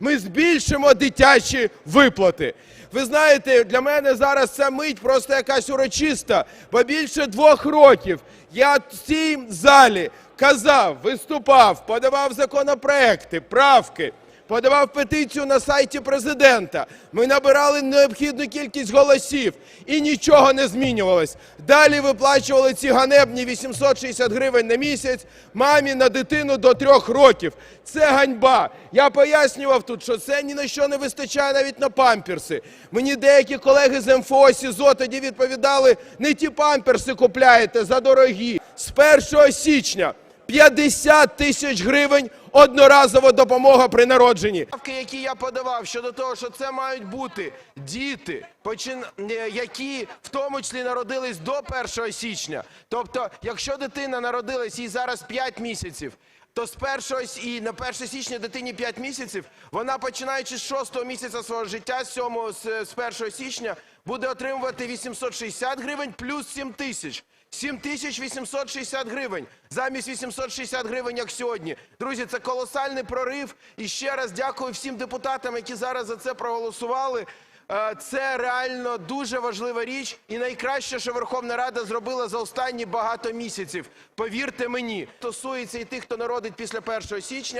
ми збільшимо дитячі виплати. Ви знаєте, для мене зараз ця мить просто якась урочиста, бо більше двох років я в цій залі казав, виступав, подавав законопроекти, правки. Подавав петицію на сайті президента. Ми набирали необхідну кількість голосів і нічого не змінювалось. Далі виплачували ці ганебні 860 гривень на місяць мамі на дитину до трьох років. Це ганьба. Я пояснював тут, що це ні на що не вистачає навіть на памперси. Мені деякі колеги з МФО СІЗО тоді відповідали: не ті памперси купляєте за дорогі. З 1 січня 50 тисяч гривень одноразова допомога при народженні. Які я подавав щодо того, що це мають бути діти, е, які в тому числі народились до 1 січня. Тобто, якщо дитина народилась їй зараз 5 місяців. То з 1 с- і на 1 січня дитині 5 місяців, вона починаючи з 6 місяця свого життя, з 7, з, з 1 січня, буде отримувати 860 гривень плюс 7 тисяч. 7860 гривень замість 860 гривень, як сьогодні. Друзі, це колосальний прорив. І ще раз дякую всім депутатам, які зараз за це проголосували. Е, Це реально дуже важлива річ, і найкраще, що Верховна Рада зробила за останні багато місяців. Повірте мені, стосується і тих, хто народить після 1 січня.